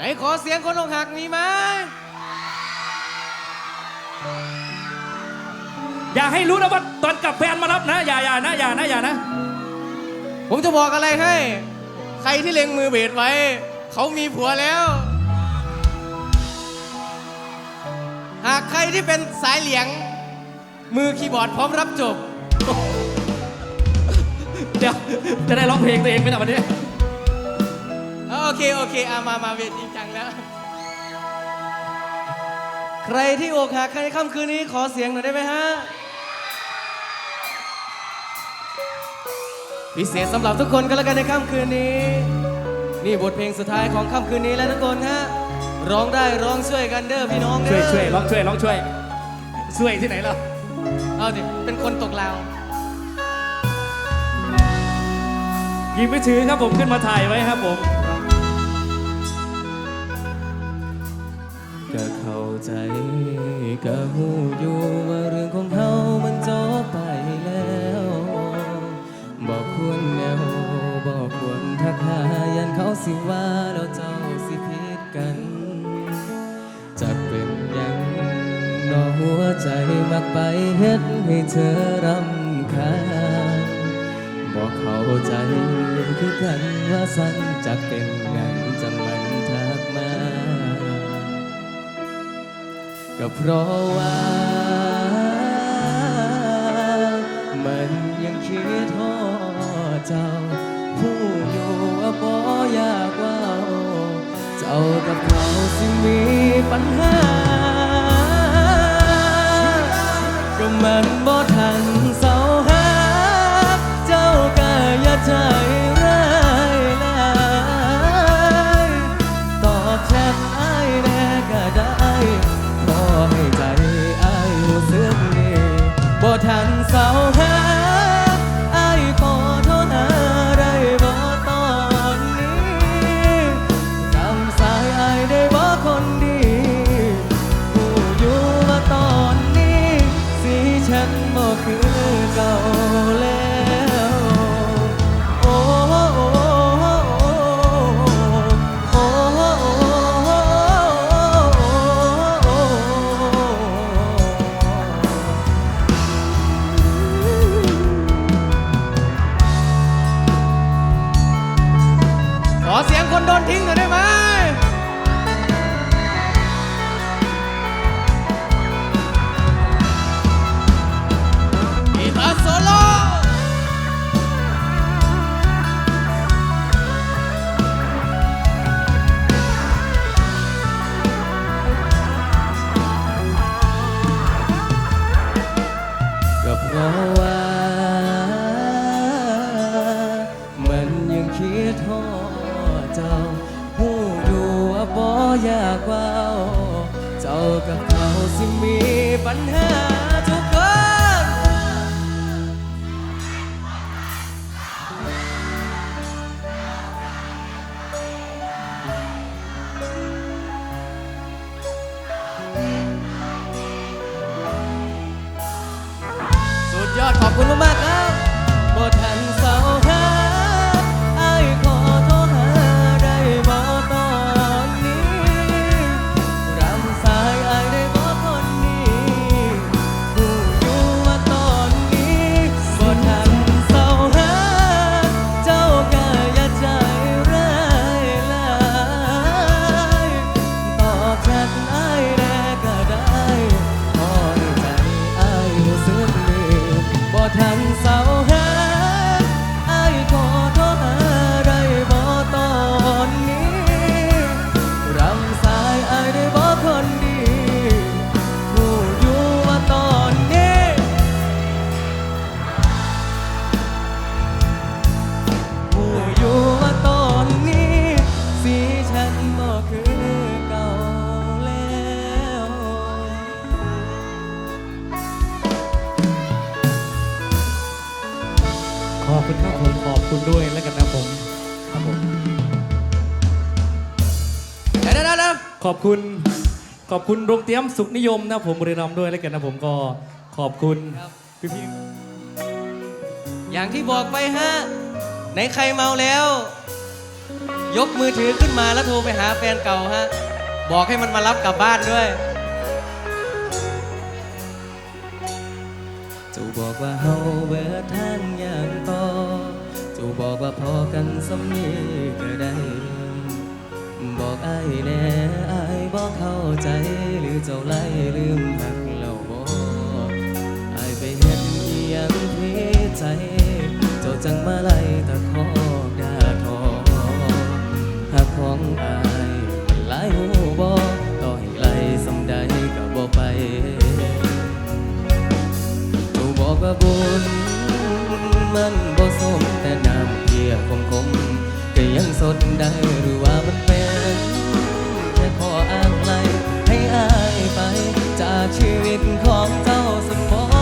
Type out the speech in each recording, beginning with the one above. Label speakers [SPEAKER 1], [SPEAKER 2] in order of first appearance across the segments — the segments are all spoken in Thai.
[SPEAKER 1] ไหนขอเสียงคนอกหักมีไหม
[SPEAKER 2] อย่าให้รู้นะว่าตอนกลับแฟนมารับนะ อย่าอย่านะอย่านะอย่านะ
[SPEAKER 1] ผมจะบอกอะไรให้ ใครที่เล็งมือเบสไว้ เขามีผัวแล้ว หากใครที่เป็นสายเหลียง มือคีย์บอร์ดพร้อมรับจบ
[SPEAKER 2] เดี๋ยวจะได้ร้องเพลงตัวเองไหมนะวันนี้
[SPEAKER 1] อ่าโอเค โอเคอามา มาเวท จริงจังแล้วใครที่อกหักในค่ำคืนนี้ขอเสียงหน่อยได้ไหมฮะ พิเศษสำหรับทุกคนก็แล้วกันในค่ำคืนนี้ นี่บทเพลงสุดท้ายของค่ำคืนนี้แล้วทุกคนฮะ ร้องได้ร้องช่วยกันเด้อพี่น้องเด้
[SPEAKER 2] ช่วย
[SPEAKER 1] อ
[SPEAKER 2] ช่วยร้องช่วยร้องช่วย ช่วยที่ไหนล่ะ
[SPEAKER 1] เอาดิเป็นคนตกลาว
[SPEAKER 2] หยิบไปถือครับผมขึ้นมาถ่ายไว้ครับผม
[SPEAKER 1] ใจก็หูอยู่ว่าเรื่องของเขามันจบไปแล้ว บอกควรแนวบอกควรทักหายันเขาสิว่าแล้วเจ้าสิผิดกันจะเป็นยังนอหัวใจมักไปเฮ็ดให้เธอรำคาญบอกเข้าใจคือกันว่าสันจะเป็นหยังจัง ก็เพราะว่า มันยังคิดทอเจ้า ผู้อยู่ว่าบ่อยากเว่าเจ้ากับเขาสิมีปัญหา ก็มันบ่ทันเศร้าหาเจ้าก็อย่าใจ กับเขาสิมีปัญหา คุณครับผ
[SPEAKER 2] มขอบคุณด้วยแล้วกันนะผมครับผม
[SPEAKER 1] เดี๋ยวเดี๋ยวเดี๋ยว
[SPEAKER 2] ขอบคุณ ขอบคุณโรงเตรียมสุขนิยมนะผมบริรัมย์ด้วยแล้วกันนะผมก็ขอบคุณพี่พี่
[SPEAKER 1] อย่างที่บอกไปฮะไหนใครเมาแล้ว ยกมือถือขึ้นมาแล้วโทรไปหาแฟนเก่าฮะบอกให้มันมารับกลับบ้านด้วยจูบอกว่าเฮาเบิ ว่าพอกันสำนีก็ได้ บอกอ้แน่ไอ้บอกเข้าใจ หรือเจ้าไล่ลืมหักเราบอกไอ้ไปเห็นยังเพใจ เจ้าจังมาไล่ตะคอกด่าทอหักของไอ้ายมันลายหูบอกต่อให้ไล่สำใดก็บ่ไปจูบอกว่าบุญมันำเพียคมคมก็ยังสดได้หรือว่ามันเป็นแค่ขออ้างไกลให้อายไปจากชีวิตของเจ้าสมอง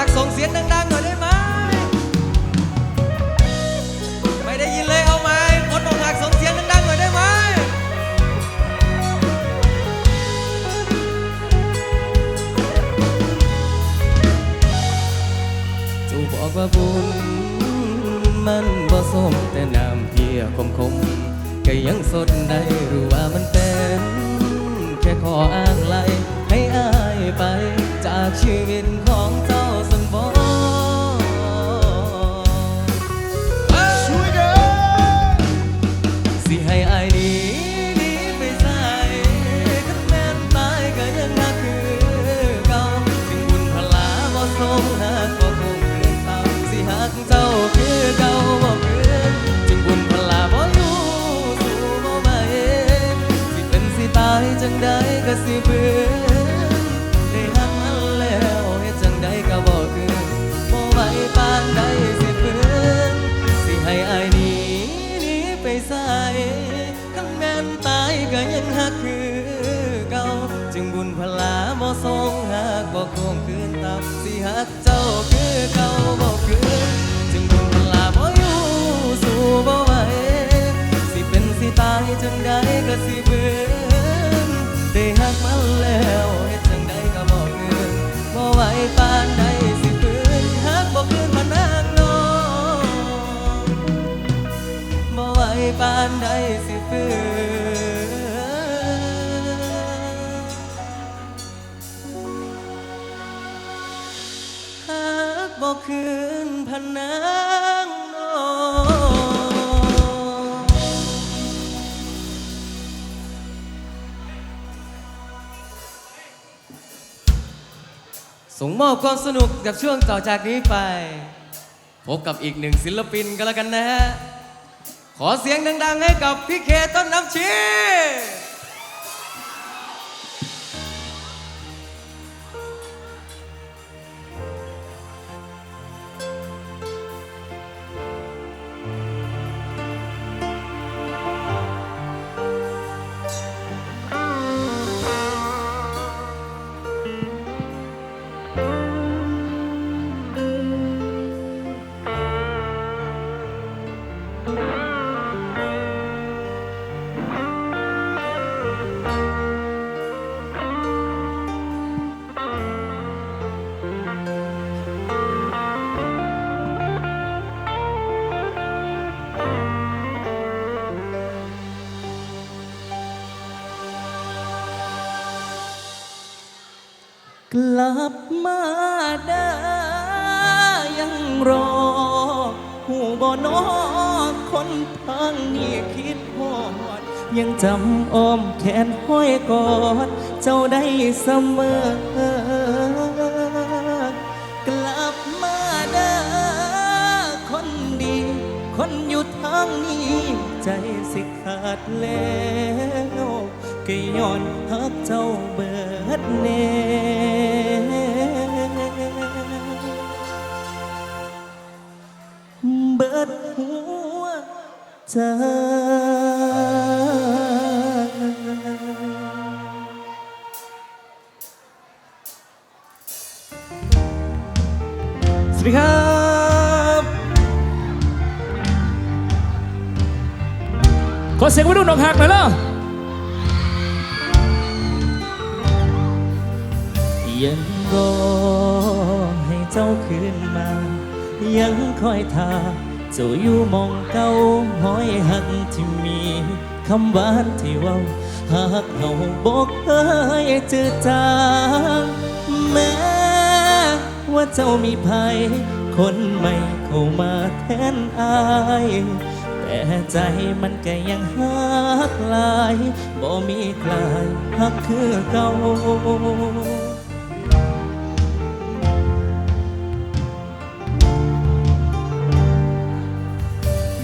[SPEAKER 1] คนอกหักส่งเสียงดังๆหน่อยได้ไหมไม่ได้ยินเลยเอาไหมคนอกหักส่งเสียงดังๆหน่อยได้ไหมจูบอกว่าบุญมันบ่สมแต่น้ำเพียคมคมก็ยังสดได้รู้ว่ามันเป็นแค่ขออ้างไลให้อายไปจากชีวิตของเจ้ คืนพนางนอส่งมอบความสนุกกับช่วงต่อจากนี้ไป พบกับอีกหนึ่งศิลปินกันแล้วกันนะฮะ ขอเสียงดัง ๆ ให้กับพี่เคต้นน้ำชี กลับมาได้ยังรอหูบ่นอคนทางนี้คิดฮอด ยังจำอ้อมแขนห้อยกอด เจ้าได้เสมอกลับมาได้คนดี คนอยู่ทางนี้ ใจสิขา
[SPEAKER 3] ดแล้วก็ย้อนฮักเจ้าเบิดแน่ ดหัวใจสวัสดีครับ
[SPEAKER 2] ขอเสียงวัยรุ่นอกหักหน่อยเล่ะ
[SPEAKER 3] ยังรอให้เจ้าคืนมา ยังคอยทา เจ้าอยู่มองเก่าห้อยหักที่มีคำหวานที่ว่าหากเขาบอกเคยจืดจางแม้ว่าเจ้ามีภัย คนใหม่เข้ามาแทนอายแต่ใจมันก็ยังหักลาย บ่มีใครหักคือเก่า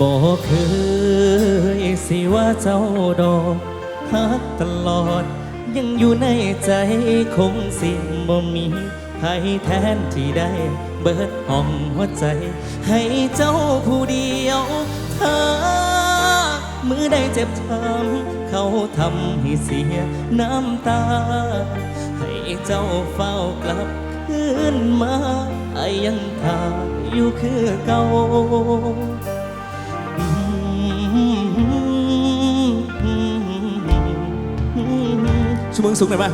[SPEAKER 3] บอกเคยสิว่าเจ้าดอกฮักตลอด ยังอยู่ในใจคงสิ้นบ่มีให้แทนที่ได้เบิดห้องหัวใจ ให้เจ้าผู้เดียวเธอมือได้เจ็บช้ำเขาทำให้เสียน้ำตา ให้เจ้าเฝ้ากลับคืนมาไอ้ยังทาอยู่คือเก่า
[SPEAKER 2] ชูมือสูงหน่อยมา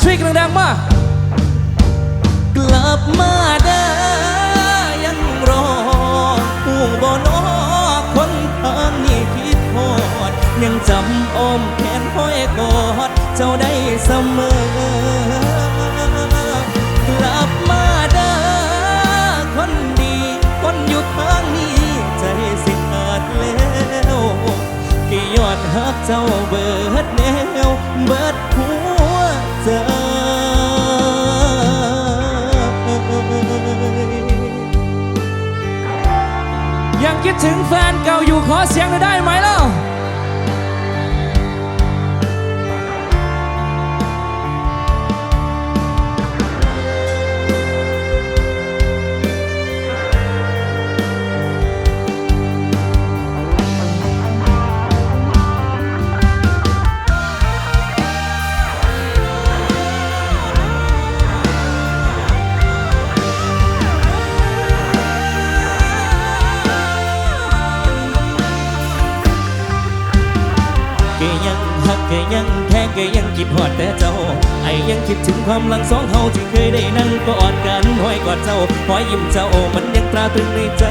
[SPEAKER 2] ช่วยกันดังๆมา
[SPEAKER 3] กลับมาเด้อยังรอหูบ่นอคนทางนี้คิดโทษยังจำอมแขนห้อยกอดเจ้าได้เสมอ เจ้าเบิดแนวเบิดหัวใจ
[SPEAKER 2] ยังคิดถึงแฟนเก่าอยู่ขอเสียงได้ไหมล่ะ
[SPEAKER 3] หอดแต่เจ้า ไอ้ยังคิดถึงความหลังสองเฮาที่เคยได้นั่งกอดกันห้อยกอดเจ้าห้อยยิ้มเจ้ามันยังตราตรึงในใจ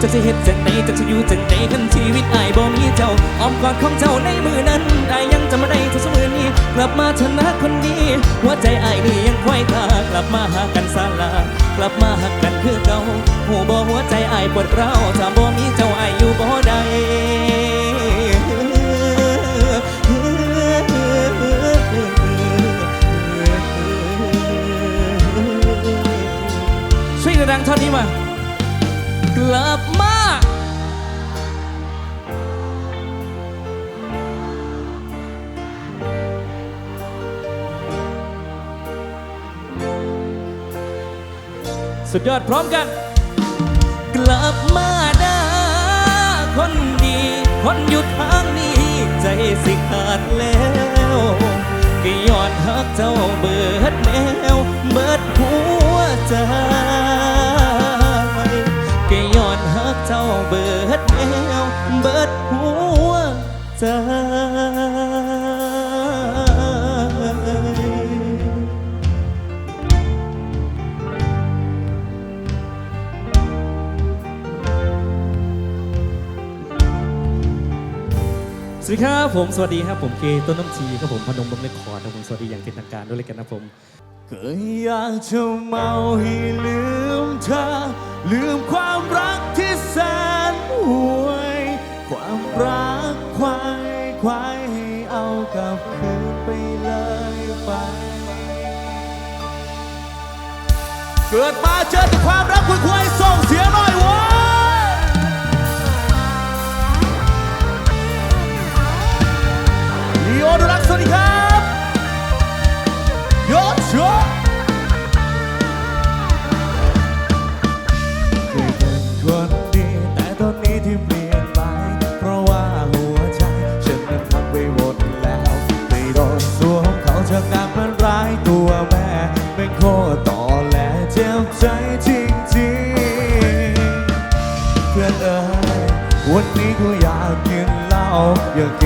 [SPEAKER 3] จะสิเฮ็ดจังไหนจะสิอยู่จังไหนคันชีวิตไอ้บ่มีเจ้าอ้อมกอดของเจ้าในมือนั้นไอ้ยังจำไม่ได้ทุกสมือนี้ กลับมาชนะคนดีหัวใจไอ้นี่ยังควายตากลับมาหากันสาลากลับมาหักกันคือเก่าหูบ่หัวใจไอ้ปวดร้าวถ้าบ่มีเจ้าไอ้อยู่บ่ได้
[SPEAKER 2] ช่วยกันดังเท่อนนี้มา
[SPEAKER 3] กลับมา
[SPEAKER 2] สุดยอดพร้อมกัน
[SPEAKER 3] กลับมาด้อคนดี คนอยู่ทางนี้ ใจสิขาดแล้วก็ยอดฮักเจ้าเบิดแนวเบิด ใจก็ยอดฮักเจ้าเบิดแนวเบิดหัวใจ
[SPEAKER 2] สวัสดีครับผมสวัสดีครับผมเกต้นน้ำชีครับผมพนมบงเลคคอร์ดครับผมสวัสดีอย่างเป็นทางการด้วยเลยกันนะผม
[SPEAKER 4] ก็อยากจะเมาให้ลืมเธอ ลืมความรักที่แสนห่วย ความรักควายควายให้เอากลับคืนไปเลยไปก็กิดมาเจอแต่ความรักคุยคุยๆส่งเสียงหน่อยว้ยลีโอดูรักสวัสดีครับ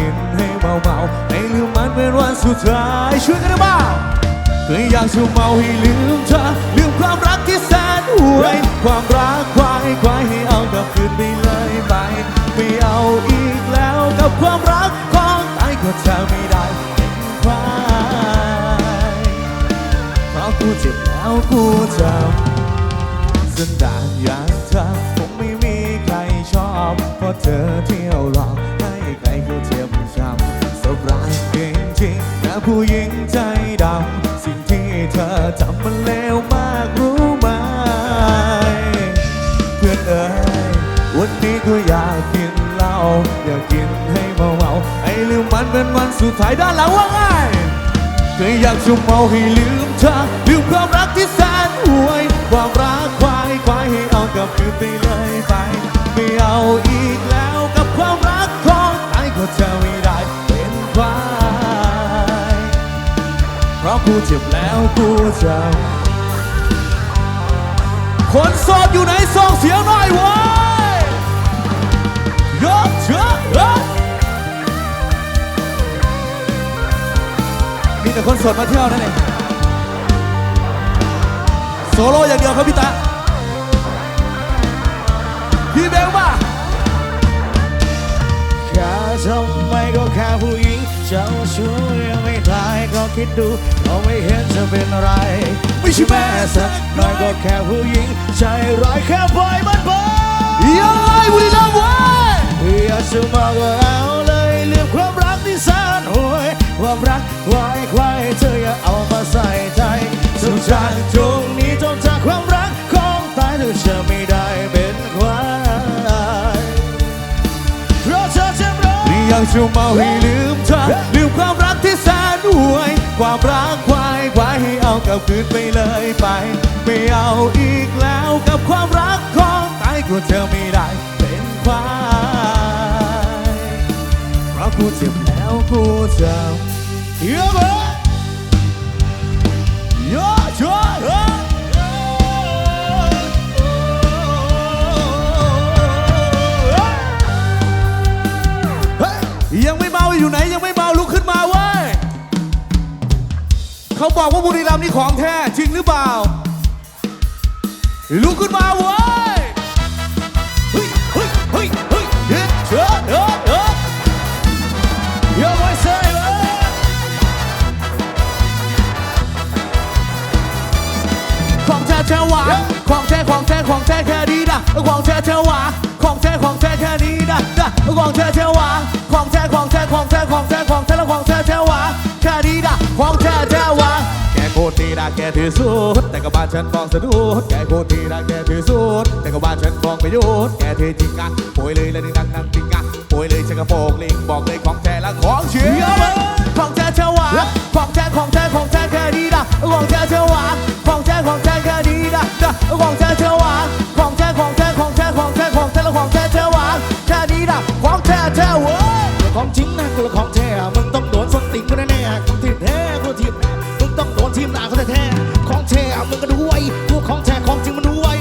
[SPEAKER 4] กินให้เมาเมาๆให้ลืมมันเป็นวันสุดท้ายช่วยกันได้บ้างเคยอยากจะเมาให้ลืมเธอลืมความรักที่แสนห่วยความรักควายควายให้เอากลับคืนไปเลยไปไม่เอาอีกแล้วกับความรักของตายก็จะไม่ได้เป็นควายเพราะกูเจ็บแล้วกูจำสันดานอย่างเธอคงไม่มีใครชอบเพราะเธอเที่ยวหลอก นะผู้หญิงใจดำ สิ่งที่เธอทำมันเลวมากรู้ไหม เพื่อนเอ๋ยวันนี้ก็อยากกินเหล้าอยากกินให้เมาเมาให้ลืมมันเป็นวันสุดท้ายด้านหลังว่าไงเคยอยากจะเมาให้ลืมเธอลืมความรักที่แสนห่วย ความรักควายควายให้เอากับคืนไปเลยไป แล้วกูจคนโสดอยู่ไหนส่งเสียงหน่อยเว้ยยกเชื่อเอ้ยมีแต่คนโสดมาเที่ยวนั่นเองโซโล่อย่างเดียวครับพี่ตาพี่เบลมา
[SPEAKER 5] แค่ทำไมก็แค่ผู้หญิง เจ้าชู้ยังไม่ตายก็คิดดูเราไม่เห็นจะเป็นไร
[SPEAKER 4] ไม่ใช่แม่สัก
[SPEAKER 5] น้อยก็แค่ผู้หญิง ใจร้ายแค่ปล่อยมันไป
[SPEAKER 4] ยังไงบุรีรัมย์เว้ย
[SPEAKER 5] อยากจะมาก็เอาเลยลืมความรักที่แสนห่วยความรักควายควายเธออย่าเอามาใส่ใจสงสารตรงนี้จนจากความรักของตายเธอจะไม่ได้เป็นควายเพราะเธอจ็บร้อน
[SPEAKER 4] นี่อยากจะมาให้ลืม เธอลืมความรักที่แสนห่วย ความรักควายควายให้เอากลับคืนไปเลยไป ไม่เอาอีกแล้วกับความรักของตายกูเธอไม่ได้เป็นควายเพราะกูเจ็บแล้วกูจำ
[SPEAKER 5] เยอะเลย
[SPEAKER 4] เยอะเยอะเย อยู่ไหนยังไม่เมาลุกขึ้นมาเว้ยเขาบอกว่าบุรีรัมย์นี่ของแท้จริงหรือเปล่า ลุกขึ้นมาเว้ยเฮ้ยเฮ้ยเฮ้ยเฮ้ยเฮ้ยเฮ้ยเฮ้ยเฮ้ย
[SPEAKER 5] เยอะไว้เซ่เลย
[SPEAKER 4] ของแท้แท้หวานของแท้ของแท้ของแท้แค่นี้นะของแท้แท้หวานของแท้ของแท้แค่นี้นะนะของแท้แท้หวา แกโคตรดีนะแกถือสุด แต่กับบ้านฉันฟองสะดุดแกโคตรดีนะแกถือสุด แต่กับบ้านฉันฟองประโยชน์แกเทจริงกันป่วยเลยแล้วนี่ดังดังจริงกันป่วยเลยฉันกระโปงลิงบอกเลยของแท้และของเชื่อของแท้แท้หวาของแท้ของแท้ของแท้แค่นี้นะของแท้แท้หวาของแท้ของแท้แค่นี้นะนะของแท้แท้หวาของแท้ของแท้ของแท้ของแท้ของแท้แล้วของแท้แท้หวาแค่นี้นะของแท้แท้เว้ย
[SPEAKER 5] ของจริงนะกูละของแท้มึงต้องโดนส้นติ่งกูแน่ๆของทีมแท้กูทีมแท้ ต้องโดนทีมหน้าเขาแท้ๆของแท้มึงก็ดูไว้กูของแท้ของจริงมันดูไว้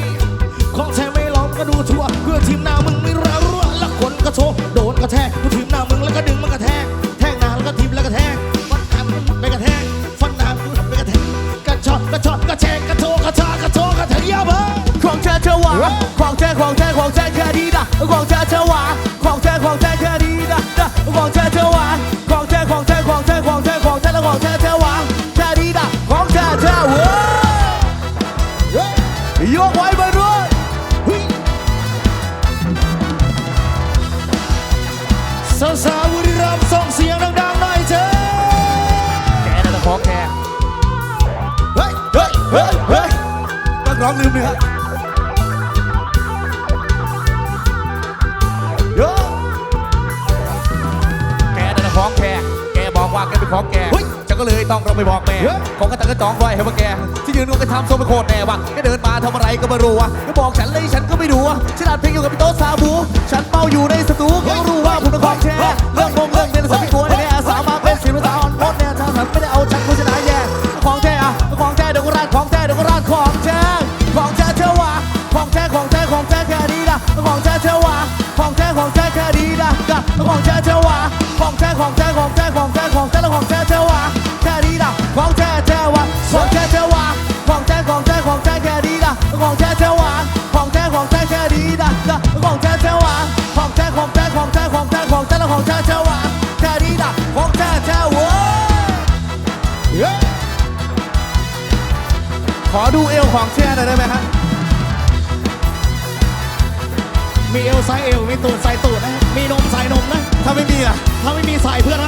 [SPEAKER 5] ของแท้ไม่หลอกก็ดูทั่ว เพื่อทีมหน้ามึงไม่รัวรัวแล้วคนก็โชว์โดนกระแทกกูทีมหน้ามึงแล้วก็ดึงมันกระแทก แทงหน้าแล้วก็ทีมแล้วก็แทงฟันหน้ามึงไปกระแทกฟันหน้ามึงไปกระแทกกระชอกกระชอกกระแทกกระโถกระชากกระโถกระแทกยาบ้า
[SPEAKER 4] ของแท้แท้หวานของแท้ของแท้ของแท้แค่นี้นะของ
[SPEAKER 5] สาวสาวบุรีรัมย์ส่งเสียงดังๆหน่อยเถอะ
[SPEAKER 4] แกน่าจะของแกเฮ้ยเฮ้ยเฮ้ยเฮ้ยนักร้อง
[SPEAKER 5] ลืมเลยฮะโย
[SPEAKER 4] แกนั่นนะของแกแกบอกว่าแกเป็นของแก
[SPEAKER 5] เฮ้ย
[SPEAKER 4] ฉันก็เลยต้องเราไปบอก ของกระตังกระจองไว้ให้ว่าแก ที่ยืนก็กระทำโซเป็นโคตรแน่วะแกเดินมาทำอะไรก็ไม่รู้วะแกบอกฉันเลยฉันก็ไม่ดูวะฉันอัดเพลงอยู่กับพี่โต๊ะซาบูฉันเมาอยู่ในสตูก็รู้ว่าผมเป็นของแท้เรื่องงงเรื่องเด่นสัตว์ไม่กลัวแน่สาวมาเป็นศิลปะอ่อนโคตรแน่ถ้าฉันไม่ได้เอาฉันกูชนะแย่ของแท้อะของแท้เดี๋ยวก็ร้านของแท้เดี๋ยวก็ร้านของแท้ของแท้เชื่อว่าของแท้ของแท้ของแท้แค่นี้นะของแท้เชื่อว่าของแท้ของแท้แค่นี้นะของแท้เชื่อว่าของแท้ของแท้ของแท้ของแท้ของแท้ อดูเอวของแท้หน่อยได้ไหมฮะ
[SPEAKER 5] มีเอวไซส์เอวมีตูดไซส์ตูดนะมีนมใส่นมนะ
[SPEAKER 4] ถ้าไม่มีล่ะ
[SPEAKER 5] ถ้าไม่มีใส่เพื่อนนะ